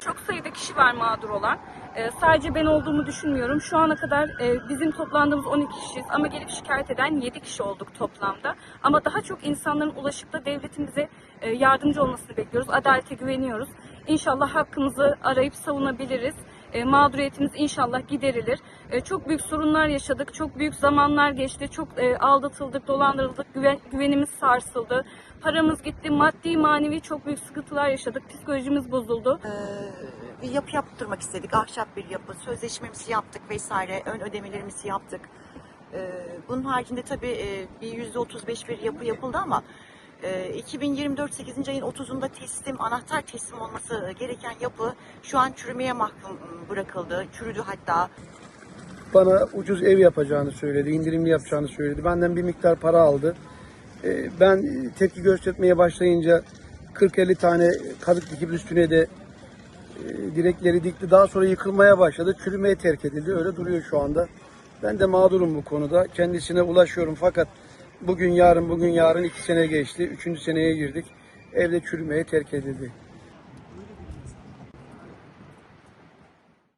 Çok sayıda kişi var mağdur olan. Ee, sadece ben olduğumu düşünmüyorum. Şu ana kadar e, bizim toplandığımız 12 kişiyiz ama gelip şikayet eden 7 kişi olduk toplamda. Ama daha çok insanların ulaşıp da devletin bize e, yardımcı olmasını bekliyoruz. Adalete güveniyoruz. İnşallah hakkımızı arayıp savunabiliriz. E, mağduriyetimiz inşallah giderilir. E, çok büyük sorunlar yaşadık. Çok büyük zamanlar geçti. Çok e, aldatıldık, dolandırıldık. Güven, güvenimiz sarsıldı. Paramız gitti. Maddi, manevi çok büyük sıkıntılar yaşadık. Psikolojimiz bozuldu. Ee, bir yapı yaptırmak istedik. Ahşap bir yapı. Sözleşmemizi yaptık vesaire. Ön ödemelerimizi yaptık. Ee, bunun haricinde tabii e, bir yüzde otuz beş bir yapı yapıldı ama 2024 8. ayın 30'unda teslim, anahtar teslim olması gereken yapı şu an çürümeye mahkum bırakıldı. Çürüdü hatta. bana ucuz ev yapacağını söyledi, indirimli yapacağını söyledi. Benden bir miktar para aldı. Ee, Ben tepki göstermeye başlayınca 40-50 tane kazık dikip üstüne de e, direkleri dikti. Daha sonra yıkılmaya başladı. Çürümeye terk edildi. Öyle duruyor şu anda. Ben de mağdurum bu konuda. Kendisine ulaşıyorum fakat bugün yarın bugün yarın iki sene geçti. Üçüncü seneye girdik. Evde çürümeye terk edildi.